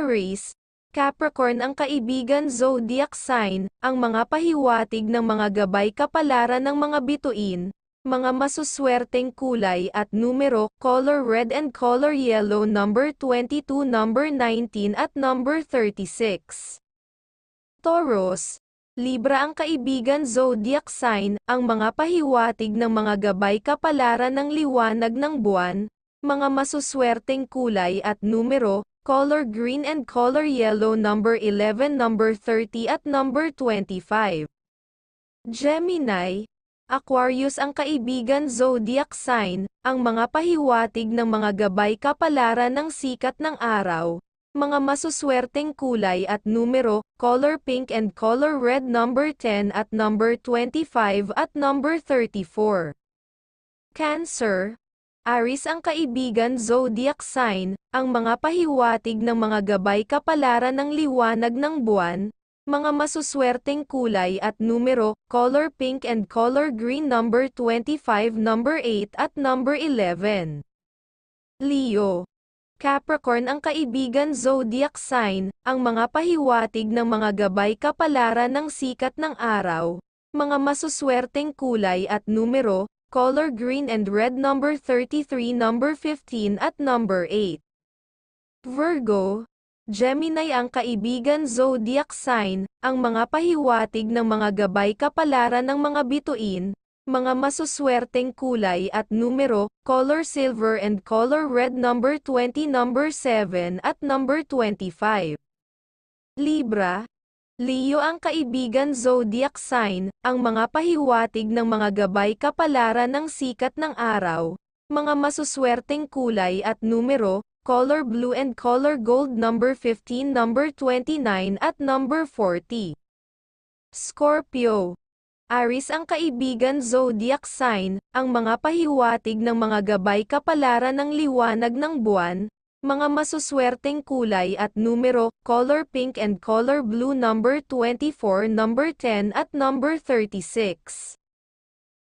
Aries, Capricorn ang kaibigan zodiac sign, ang mga pahiwatig ng mga gabay kapalaran ng mga bituin, mga masuswerteng kulay at numero, color red and color yellow number 22, number 19 at number 36. Taurus, Libra ang kaibigan zodiac sign, ang mga pahiwatig ng mga gabay kapalaran ng liwanag ng buwan, mga masuswerteng kulay at numero, color green and color yellow number 11, number 30 at number 25. Gemini, Aquarius ang kaibigan zodiac sign, ang mga pahiwatig ng mga gabay kapalaran ng sikat ng araw, mga masuswerteng kulay at numero, color pink and color red number 10 at number 25 at number 34. Cancer, Aris ang kaibigan zodiac sign, ang mga pahiwatig ng mga gabay kapalaran ng liwanag ng buwan, mga masuswerteng kulay at numero, color pink and color green number 25, number 8 at number 11. Leo, Capricorn ang kaibigan zodiac sign, ang mga pahiwatig ng mga gabay kapalaran ng sikat ng araw, mga masuswerteng kulay at numero, color green and red number 33, number 15 at number 8. Virgo, Gemini ang kaibigan zodiac sign, ang mga pahiwatig ng mga gabay kapalaran ng mga bituin, mga masuswerteng kulay at numero, color silver and color red number 20, number 7 at number 25. Libra, Leo ang kaibigan zodiac sign, ang mga pahiwatig ng mga gabay kapalaran ng sikat ng araw, mga masuswerteng kulay at numero, color blue and color gold number 15, number 29 at number 40. Scorpio, Aris ang kaibigan zodiac sign, ang mga pahiwatig ng mga gabay kapalaran ng liwanag ng buwan, mga masuswerteng kulay at numero, color pink and color blue number 24, number 10 at number 36.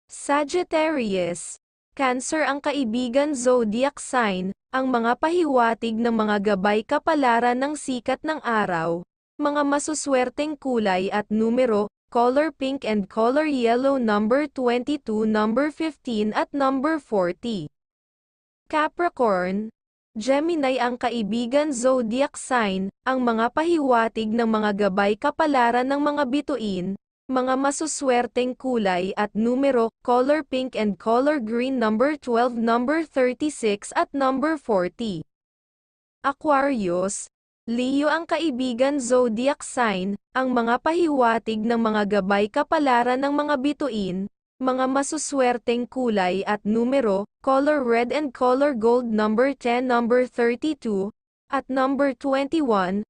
Sagittarius, Cancer ang kaibigan zodiac sign, ang mga pahiwatig ng mga gabay kapalaran ng sikat ng araw, mga masuswerteng kulay at numero, color pink and color yellow number 22, number 15 at number 40. Capricorn, Gemini ang kaibigan zodiac sign, ang mga pahiwatig ng mga gabay kapalaran ng mga bituin, mga masuswerteng kulay at numero, color pink and color green number 12, number 36 at number 40. Aquarius, Leo ang kaibigan zodiac sign, ang mga pahiwatig ng mga gabay kapalaran ng mga bituin, mga masuswerteng kulay at numero, color red and color gold number 10 number 32, at number 21,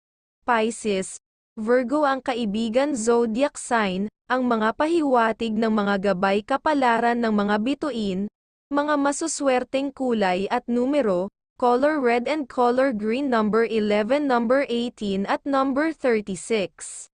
Pisces, Virgo ang kaibigan zodiac sign, ang mga pahiwatig ng mga gabay kapalaran ng mga bituin, mga masuswerteng kulay at numero, color red and color green number 11 number 18 at number 36.